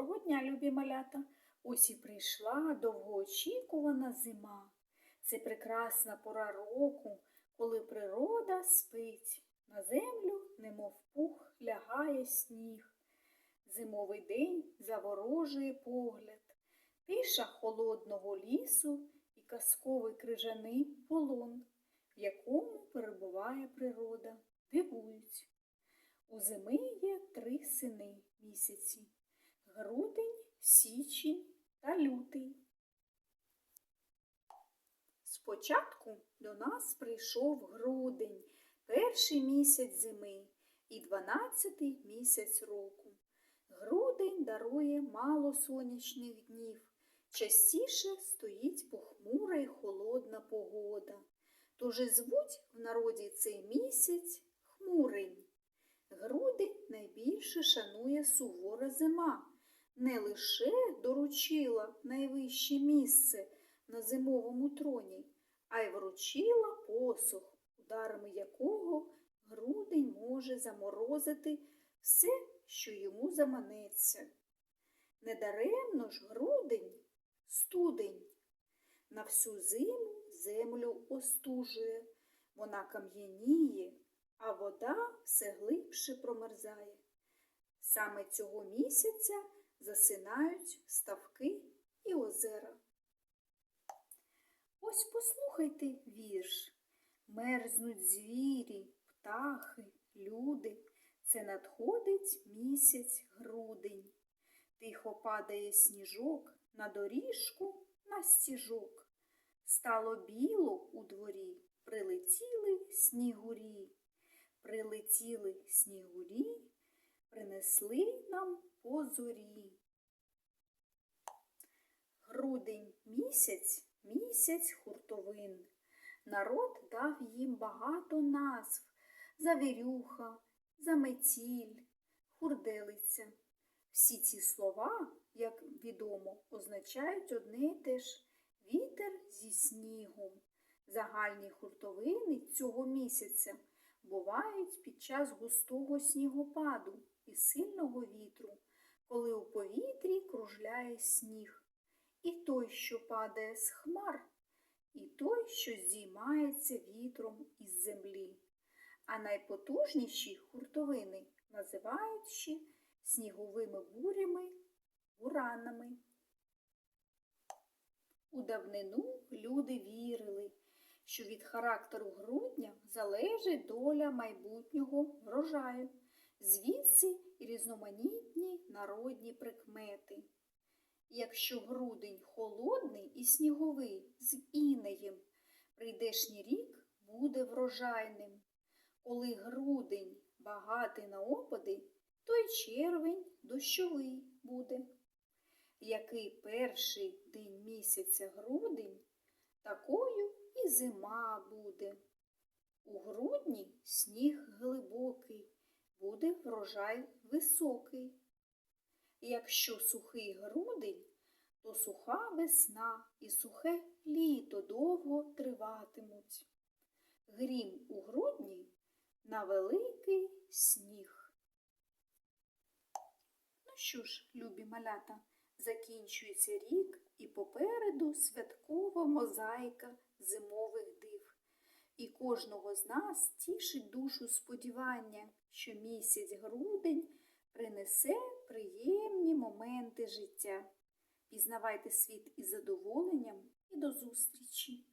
Доброго дня, любі малята! Ось і прийшла довгоочікувана зима. Це прекрасна пора року, коли природа спить. На землю, немов пух, лягає сніг. Зимовий день заворожує погляд, тиша холодного лісу і казковий крижаний полон, в якому перебуває природа, дивують. У зими є три сини місяці січень та лютий. Спочатку до нас прийшов грудень, перший місяць зими і дванадцятий місяць року. Грудень дарує мало сонячних днів. Частіше стоїть похмура й холодна погода. Тож і звуть в народі цей місяць хмурень. Грудень найбільше шанує сувора зима, не лише доручила найвище місце на зимовому троні, а й вручила посох, ударами якого грудень може заморозити все, що йому заманеться. Недаремно ж грудень студень. На всю зиму землю остужує, вона кам'яніє, а вода все глибше промерзає. Саме цього місяця засинають ставки і озера. Ось послухайте вірш. Мерзнуть звірі, птахи, люди. Це надходить місяць грудень. Тихо падає сніжок на доріжку, на стіжок. Стало біло у дворі, прилетіли снігурі. Прилетіли снігурі, принесли нам по зорі. Грудень місяць, місяць хуртовин. Народ дав їм багато назв завірюха, заметіль, хурделиця. Всі ці слова, як відомо, означають одне й те ж вітер зі снігом. Загальні хуртовини цього місяця бувають під час густого снігопаду і сильного вітру, коли у повітрі кружляє сніг. І той, що падає з хмар, і той, що здіймається вітром із землі. А найпотужніші хуртовини називають ще сніговими бурями, буранами. У давнину люди вірили, що від характеру грудня залежить доля майбутнього врожаю, звідси і різноманітні народні прикмети. Якщо грудень холодний і сніговий з інеєм, прийдешній рік буде врожайним. Коли грудень багатий на опади, то й червень дощовий буде. Який перший день місяця грудень, такою зима буде. У грудні сніг глибокий, буде врожай високий. Якщо сухий грудень, то суха весна і сухе літо довго триватимуть. Грім у грудні на великий сніг. Ну що ж, любі малята, закінчується рік і попереду святкова мозаїка зимових див. І кожного з нас тішить душу сподівання, що місяць грудень принесе приємні моменти життя. Пізнавайте світ із задоволенням і до зустрічі!